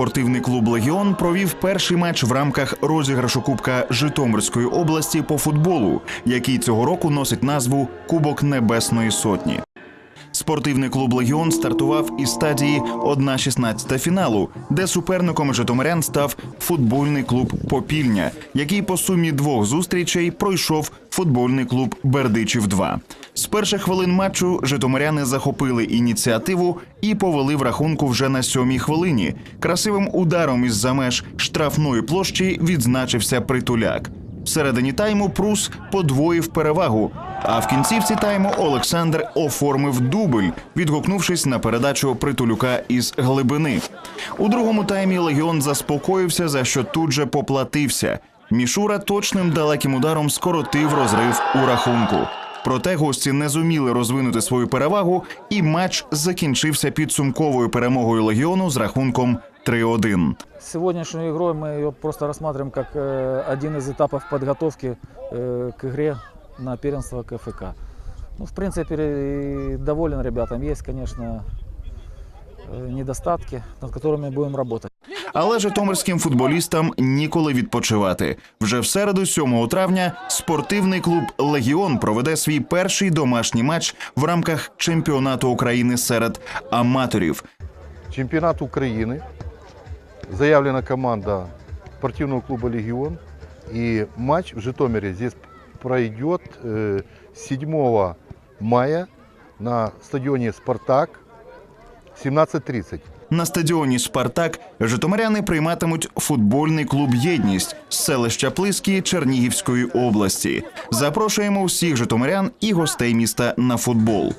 спортивний клуб Легіон провів перший матч в рамках розіграшу Кубка Житомирської області по футболу, який цього року носить назву Кубок Небесної Сотні. Спортивний клуб Легіон стартував із стадії 1-16 фіналу, де суперником житомирян став футбольний клуб Попільня, який по сумі двох зустрічей пройшов футбольний клуб Бердичів 2 З перших хвилин матчу житомиряни захопили ініціативу і повели в рахунку вже на сьомій хвилині. Красивим ударом із за меж штрафної площі відзначився притуляк. Всередині тайму Прус подвоїв перевагу. А в кінцівці тайму Олександр оформив дубль, відгукнувшись на передачу притулюка із глибини. У другому таймі легіон заспокоївся, за що тут же поплатився. Мішура точним далеким ударом скоротив розрив у рахунку. Проте гості не зуміли розвинути свою перевагу, і матч закінчився підсумковою перемогою легіону з рахунком 3-1. Сегодняшнюю игру мы ее просто рассматриваем как э, один из этапов подготовки э, к игре на первенство КФК. Ну, в принципе, э, доволен ребятам. Есть, конечно, э, недостатки, над которыми будем работать. Але житомирським футболістам ніколи відпочивати. Вже в середу, 7 травня, спортивний клуб Легіон проведе свій перший домашній матч в рамках чемпіонату України серед аматорів. Чемпионат Украины. Заявлена команда спортивного клуба «Легион». И матч в Житомире здесь пройдет э, 7 мая на стадионе «Спартак» 17.30. На стадіоні Спартак житомиряни прийматимуть футбольний клуб Єдність з селища Плиски Чернігівської області. Запрошуємо всіх житомирян і гостей міста на футбол.